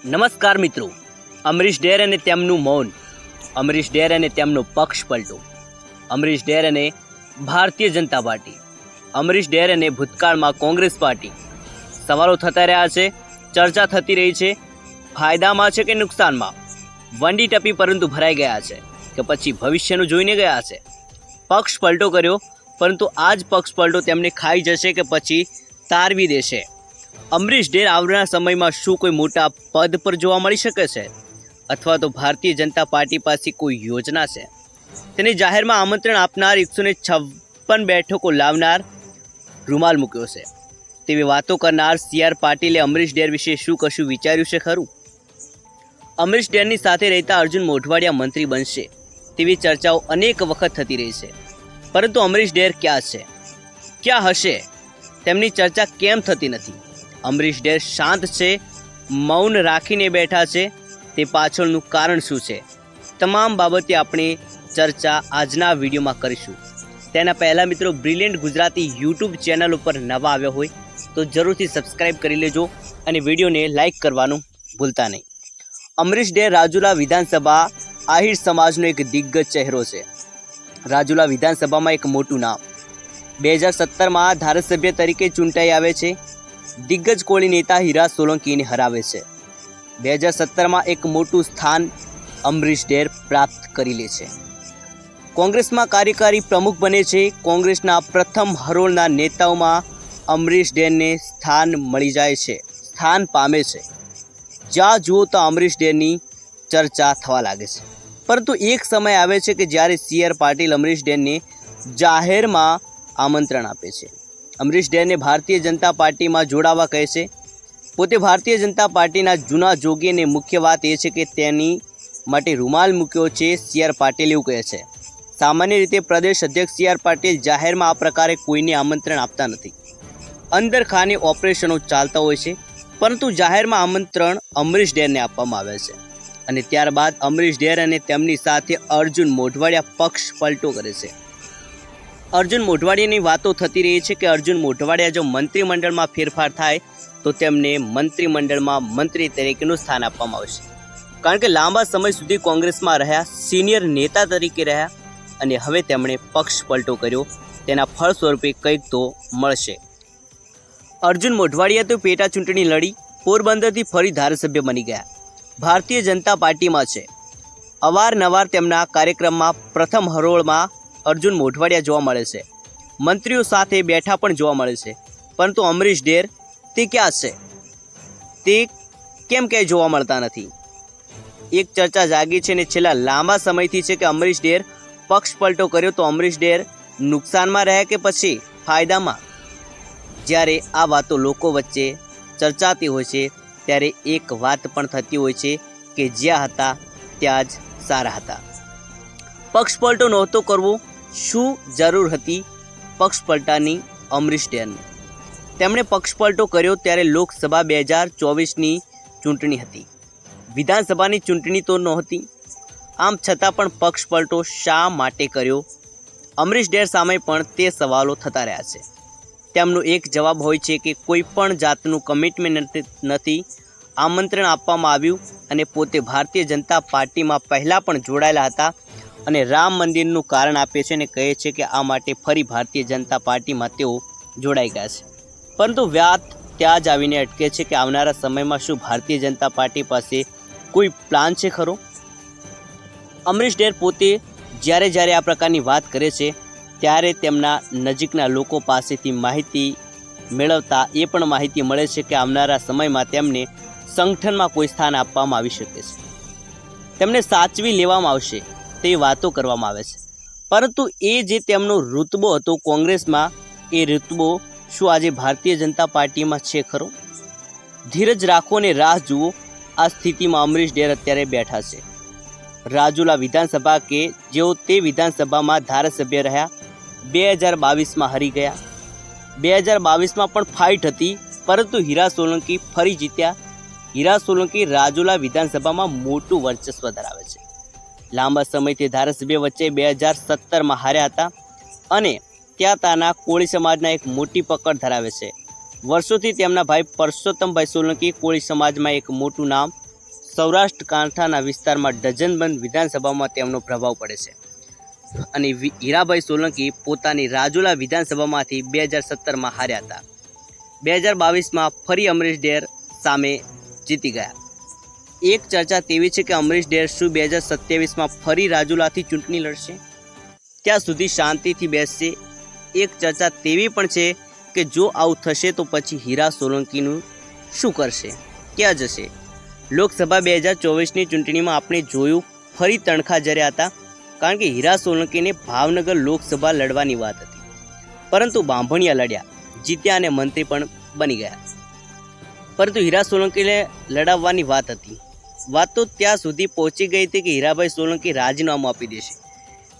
નમસ્કાર મિત્રો, અમરીશ ડેર અને તેમનું મૌન, અમરીશ ડેર અને તેમનો પક્ષ પલટો. અમરીશ ડેર અને ભારતીય જનતા પાર્ટી, અમરીશ ડેર અને ભૂતકાળમાં કોંગ્રેસ પાર્ટી. સવાલો થતા રહ્યા છે, ચર્ચા થતી રહી છે, ફાયદામાં છે કે નુકસાનમાં? વંડી ટપી પરંતુ ભરાઈ ગયા છે, કે પછી ભવિષ્યનું જોઈને ગયા છે? પક્ષ પલટો કર્યો, પરંતુ આ જ પક્ષ પલટો તેમને ખાઈ જશે કે પછી તારવી દેશે? અમરીશ ડેર આવનારા સમયમાં શું કોઈ મોટા પદ પર જોવા મળી શકે છે? અથવા તો ભારતીય જનતા પાર્ટી પાસે કોઈ યોજના છે? તેને જાહેરમાં આમંત્રણ આપનાર એકસો ને છપ્પન બેઠકો લાવનાર રૂમાલ મૂક્યો છે. તેવી વાતો કરનાર સી આર પાટીલે અમરીશ ડેર વિશે શું કશું વિચાર્યું છે ખરું? અમરીશ ડેરની સાથે રહેતા અર્જુન મોઢવાડિયા મંત્રી બનશે. તેવી ચર્ચાઓ અનેક વખત થતી રહી છે. પરંતુ અમરીશ ડેર ક્યાં છે? ક્યાં હશે? તેમની ચર્ચા કેમ થતી નથી? અમરીશ ડેર શાંત છે, મૌન રાખીને બેઠા છે. તે પાછળનું કારણ શું છે? તમામ બાબતે આપણે ચર્ચા આજના વિડીયોમાં કરીશું. તેના પહેલાં મિત્રો, બ્રિલિયન્ટ ગુજરાતી યુટ્યુબ ચેનલ ઉપર નવા આવ્યા હોય, તો જરૂરથી સબસ્ક્રાઈબ કરી લેજો અને વિડીયોને લાઇક કરવાનું ભૂલતા નહીં. અમરીશ ડેર રાજુલા વિધાનસભા આહિર સમાજનો એક દિગ્ગજ ચહેરો છે. રાજુલા વિધાનસભામાં એક મોટું નામ. બે હજાર સત્તરમાં ધારાસભ્ય તરીકે ચૂંટાઈ આવે છે. દિગ્ગજ કોળી નેતા હીરા સોલંકીને હરાવે છે. બે હજાર સત્તરમાં એક મોટું સ્થાન અમરીશ ડેર પ્રાપ્ત કરી લે છે. કોંગ્રેસમાં કાર્યકારી પ્રમુખ બને છે. કોંગ્રેસના પ્રથમ હરોળના નેતાઓમાં અમરીશ ડેરને સ્થાન મળી જાય છે. સ્થાન પામે છે. જ્યાં જુઓ તો અમરીશ ડેરની ચર્ચા થવા લાગે છે. પરંતુ એક સમય આવે છે કે જ્યારે સી આર પાટીલ અમરીશ ડેરને જાહેરમાં આમંત્રણ આપે છે. અમરીશ ડેરને ભારતીય જનતા પાર્ટીમાં જોડાવા કહે છે. પોતે ભારતીય જનતા પાર્ટીના જૂના જોગી અને મુખ્ય વાત એ છે કે તેની માટે રૂમાલ મૂક્યો છે સી આર પાટીલ એવું કહે છે. સામાન્ય રીતે પ્રદેશ અધ્યક્ષ સી આર પાટીલ જાહેરમાં આ પ્રકારે કોઈને આમંત્રણ આપતા નથી. અંદર ખાને ઓપરેશનો ચાલતા હોય છે, પરંતુ જાહેરમાં આમંત્રણ અમરીશ ડેરને આપવામાં આવે છે. અને ત્યારબાદ અમરીશ ડેર અને તેમની સાથે અર્જુન મોઢવાડિયા પક્ષ પલટો કરે છે. અર્જુન મોઢવાડિયાની વાતો થતી રહી છે કે અર્જુન મોઢવાડિયા જો મંત્રીમંડળમાં ફેરફાર થાય, તો તેમને મંત્રીમંડળમાં મંત્રી તરીકેનું સ્થાન આપવામાં આવશે. કારણ કે લાંબા સમય સુધી કોંગ્રેસમાં રહ્યા, સિનિયર નેતા તરીકે રહ્યા, અને હવે તેમણે પક્ષ પલટો કર્યો. તેના ફળ સ્વરૂપે કંઈક તો મળશે. અર્જુન મોઢવાડિયા તો પેટા ચૂંટણી લડી, પોરબંદરથી ફરી ધારાસભ્ય બની ગયા. ભારતીય જનતા પાર્ટીમાં છે. અવારનવાર તેમના કાર્યક્રમમાં પ્રથમ હરોળમાં અર્જુન મોઢવાડિયા જોવા મળે છે. મંત્રીઓ સાથે બેઠા પણ જોવા મળે છે. પરંતુ અમરીશ ડેર, તે ક્યાં છે? તે કેમ ક્યાંય જોવા મળતા નથી. એક ચર્ચા જાગી છે ને છેલ્લા લાંબા સમયથી છે કે અમરીશ ડેર પક્ષ પલટો કર્યો તો અમરીશ ડેર નુકસાનમાં રહે કે પછી ફાયદામાં? જ્યારે આ વાતો લોકો વચ્ચે ચર્ચાતી હોય છે, ત્યારે એક વાત પણ થતી હોય છે કે જ્યાં હતા ત્યાં જ સારા હતા. પક્ષ પલટો નહોતો કરવો શું જરૂર હતી પક્ષપલટાની અમરીશ ડેરને તેમણે પક્ષપલટો કર્યો ત્યારે લોકસભા બે હજાર ચોવીસની ચૂંટણી હતી. વિધાનસભાની ચૂંટણી તો નહોતી. આમ છતાં પણ પક્ષપલટો શા માટે કર્યો? અમરીશ ડેર સામે પણ તે સવાલો થતા રહ્યા છે. તેમનો એક જવાબ હોય છે કે કોઈ પણ જાતનું કમિટમેન્ટ નથી આમંત્રણ આપવામાં આવ્યું અને પોતે ભારતીય જનતા પાર્ટીમાં પહેલાં પણ જોડાયેલા હતા અને રામ મંદિરનું કારણ આપે છે અને કહે છે કે આ માટે ફરી ભારતીય જનતા પાર્ટીમાં તેઓ જોડાઈ ગયા છે. પરંતુ વ્યાત ત્યાં જ આવીને અટકે છે કે આવનારા સમયમાં શું ભારતીય જનતા પાર્ટી પાસે કોઈ પ્લાન છે ખરો? અમરીશ ડેર પોતે જ્યારે જ્યારે આ પ્રકારની વાત કરે છે, ત્યારે તેમના નજીકના લોકો પાસેથી માહિતી મેળવતા એ પણ માહિતી મળે છે કે આવનારા સમયમાં તેમને સંગઠનમાં કોઈ સ્થાન આપવામાં આવી શકે છે. તેમને સાચવી લેવામાં આવશે. તેવી વાતો કરવામાં આવે છે. પરંતુ એ જે તેમનો ઋતબો હતો કોંગ્રેસમાં, એ ઋતબો શું આજે ભારતીય જનતા પાર્ટીમાં છે ખરો? ધીરજ રાખો અને રાહ જુઓ, આ સ્થિતિમાં અમરીશ ડેર અત્યારે બેઠા છે. રાજુલા વિધાનસભા કે જેઓ તે વિધાનસભામાં ધારાસભ્ય રહ્યા બે હજાર બાવીસમાં હરી ગયા. બે હજાર બાવીસમાં પણ ફાઇટ હતી, પરંતુ હીરા સોલંકી ફરી જીત્યા. હીરા સોલંકી રાજુલા વિધાનસભામાં મોટું વર્ચસ્વ ધરાવે છે. લાંબા સમયથી ધારાસભ્ય વચ્ચે બે હજાર સત્તરમાં હાર્યા હતા અને ત્યાં તાના કોળી સમાજના એક મોટી પકડ ધરાવે છે. વર્ષોથી તેમના ભાઈ પરસોત્તમભાઈ સોલંકી કોળી સમાજમાં એક મોટું નામ સૌરાષ્ટ્ર કાંઠાના વિસ્તારમાં ડઝનબંધ વિધાનસભામાં તેમનો પ્રભાવ પડે છે. અને હીરાભાઈ સોલંકી પોતાની રાજુલા વિધાનસભામાંથી બે હજાર સત્તરમાં હાર્યા હતા. બે હજાર બાવીસમાં ફરી અમરીશ ડેર સામે જીતી ગયા. એક ચર્ચા તેવી છે કે અમરીશ ડેર શું બે હજાર સત્યાવીસમાં ફરી રાજુલાથી ચૂંટણી લડશે? ત્યાં સુધી શાંતિથી બેસશે? એક ચર્ચા તેવી પણ છે કે જો આવું થશે તો પછી હીરા સોલંકીનું શું કરશે? ક્યાં જશે? લોકસભા બે હજાર ચોવીસની ચૂંટણીમાં આપણે જોયું ફરી તણખા જર્યા હતા, કારણ કે હીરા સોલંકીને ભાવનગર લોકસભા લડવાની વાત હતી. પરંતુ બાંભણિયા લડ્યા, જીત્યા અને મંત્રી પણ બની ગયા. પરંતુ હીરા સોલંકીને લડાવવાની વાત હતી. વાત તો ત્યાં સુધી પહોંચી ગઈ હતી કે હીરાભાઈ સોલંકી રાજીનામું આપી દેશે.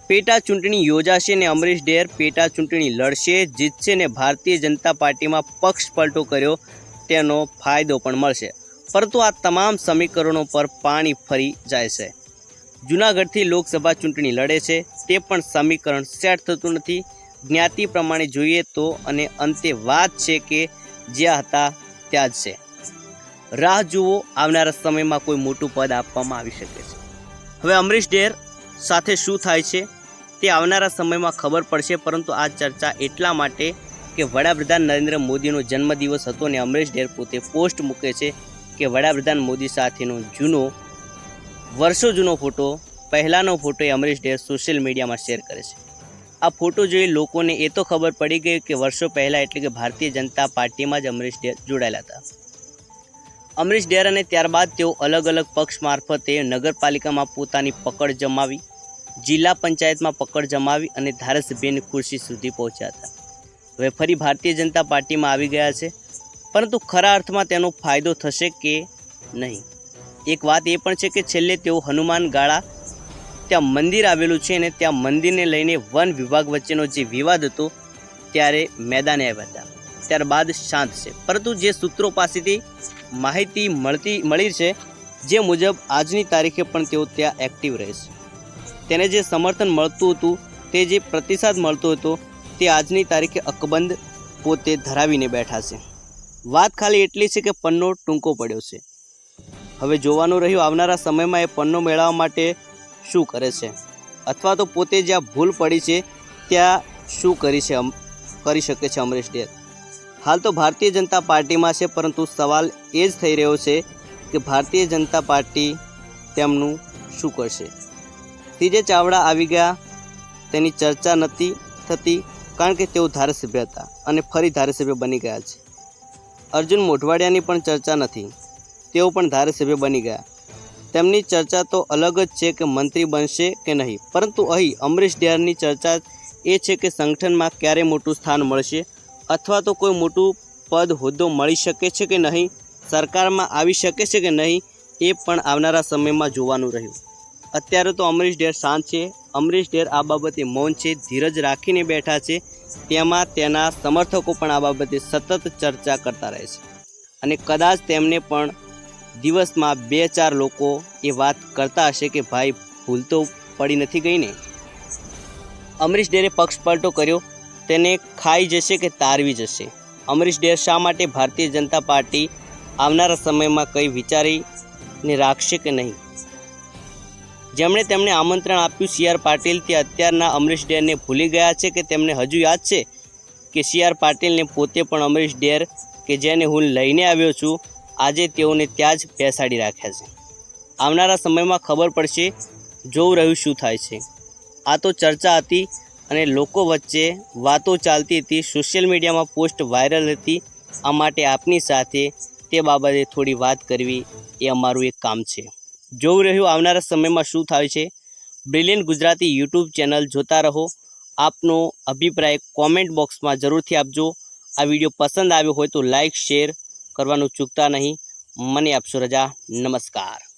પેટા ચૂંટણી યોજાશે ને અમરીશ ડેર પેટા ચૂંટણી લડશે, જીતશે ને ભારતીય જનતા પાર્ટીમાં પક્ષ પલટો કર્યો, તેનો ફાયદો પણ મળશે. પરંતુ આ તમામ સમીકરણો પર પાણી ફરી જાય છે. જૂનાગઢથી લોકસભા ચૂંટણી લડે છે, તે પણ સમીકરણ સેટ થતું નથી. જ્ઞાતિ પ્રમાણે જોઈએ તો અને અંતે વાત છે કે જ્યાં હતા ત્યાં જ છે. રાહ જુઓ, આવનારા સમયમાં કોઈ મોટું પદ આપવામાં આવી શકે છે. હવે અમરીશ ડેર સાથે શું થાય છે? તે આવનારા સમયમાં ખબર પડશે, પરંતુ આ ચર્ચા એટલા માટે કે વડાપ્રધાન નરેન્દ્ર મોદીનો જન્મદિવસ હતો અને અમરીશ ડેર પોતે પોસ્ટ મૂકે છે કે વડાપ્રધાન મોદી સાથેનો જૂનો, વર્ષો જૂનો ફોટો, પહેલાંનો ફોટો એ અમરીશ ડેર સોશિયલ મીડિયામાં શેર કરે છે. આ ફોટો જોઈ લોકોને એ તો ખબર પડી ગઈ કે વર્ષો પહેલાં એટલે કે ભારતીય જનતા પાર્ટીમાં જ અમરીશ ડેર જોડાયેલા હતા. અમરીશ ડેર અને ત્યારબાદ તેઓ અલગ અલગ પક્ષ મારફતે નગરપાલિકામાં પોતાની પકડ જમાવી, જિલ્લા પંચાયતમાં પકડ જમાવી અને ધારાસભ્યની ખુરશી સુધી પહોંચ્યા હતા. હવે ફરી ભારતીય જનતા પાર્ટીમાં આવી ગયા છે. પરંતુ ખરા અર્થમાં તેનો ફાયદો થશે કે નહીં? એક વાત એ પણ છે કે છેલ્લે તેઓ હનુમાન ગાળા, ત્યાં મંદિર આવેલું છે અને ત્યાં મંદિરને લઈને વન વિભાગ વચ્ચેનો જે વિવાદ હતો, ત્યારે મેદાને આવ્યા હતા. ત્યારબાદ શાંત છે. પરંતુ જે સૂત્રો પાસેથી માહિતી મળતી, મળી છે, જે મુજબ આજની તારીખે પણ તેઓ ત્યાં એક્ટિવ રહેશે તેને જે સમર્થન મળતું હતું, તે જે પ્રતિસાદ મળતો હતો, તે આજની તારીખે અકબંધ પોતે ધરાવીને બેઠા છે. વાત ખાલી એટલી છે કે પન્નો ટૂંકો પડ્યો છે. હવે જોવાનું રહ્યું આવનારા સમયમાં એ પન્નો મેળવવા માટે શું કરે છે? અથવા તો પોતે જ્યાં ભૂલ પડી છે, ત્યાં શું કરી છે કરી શકે છે અમરીશ ડેર હાલ તો ભારતીય જનતા પાર્ટીમાં છે, પરંતુ સવાલ એ જ થઈ રહ્યો છે કે ભારતીય જનતા પાર્ટી તેમનું શું કરશે? સીજે ચાવડા આવી ગયા, તેની ચર્ચા નથી થતી, કારણ કે તેઓ ધારાસભ્ય હતા અને ફરી ધારાસભ્ય બની ગયા છે. અર્જુન મોઢવાડિયાની પણ ચર્ચા નથી, તેઓ પણ ધારાસભ્ય બની ગયા. તેમની ચર્ચા તો અલગ જ છે કે મંત્રી બનશે કે નહીં, પરંતુ અહીં અમરીશ ડેરની ચર્ચા એ છે કે સંગઠનમાં ક્યારે મોટું સ્થાન મળશે અથવા તો કોઈ મોટું પદ હોદ્દો મળી શકે છે કે નહીં, સરકારમાં આવી શકે છે કે નહીં, એ પણ આવનારા સમયમાં જોવાનું રહ્યું. અત્યારે તો અમરીશ ડેર શાંત છે. અમરીશ ડેર આ બાબતે મૌન છે, ધીરજ રાખીને બેઠા છે. તેમાં તેના સમર્થકો પણ આ બાબતે સતત ચર્ચા કરતા રહે છે. અને કદાચ તેમને પણ દિવસમાં બે ચાર લોકો એ વાત કરતા હશે કે, ભાઈ, ભૂલ તો પડી નથી ગઈ ને? અમરીશ ડેરે પક્ષ પલટો કર્યો. તેને ખાઈ જશે કે તારવી જશે? અમરીશ ડેર શા માટે ભારતીય જનતા પાર્ટી આવનારા સમયમાં કંઈ વિચારીને રાખશે કે નહીં? જેમણે તેમને આમંત્રણ આપ્યું, સી આર પાટીલ તે અત્યારના અમરીશ ડેરને ભૂલી ગયા છે કે તેમને હજુ યાદ છે કે સી આર પાટીલને પોતે પણ અમરીશ ડેર કે જેને હું લઈને આવ્યો છું, આજે તેઓને ત્યાં જ બેસાડી રાખ્યા છે. આવનારા સમયમાં ખબર પડશે, જોવું રહ્યું શું થાય છે. આ તો ચર્ચા હતી અને લોકો વચ્ચે વાતો ચાલતી હતી. સોશિયલ મીડિયામાં પોસ્ટ વાયરલ હતી. આ માટે આપની સાથે તે બાબતે થોડી વાત કરવી એ અમારું એક કામ છે. જોવું રહ્યું આવનારા સમયમાં શું થાય છે? બ્રિલિયન્ટ ગુજરાતી યુટ્યુબ ચેનલ જોતા રહો. આપનો અભિપ્રાય કોમેન્ટ બોક્સમાં જરૂરથી આપજો. આ વીડિયો પસંદ આવ્યો હોય તો લાઈક શેર કરવાનું ચૂકતા નહીં. મને આપશો રજા. નમસ્કાર.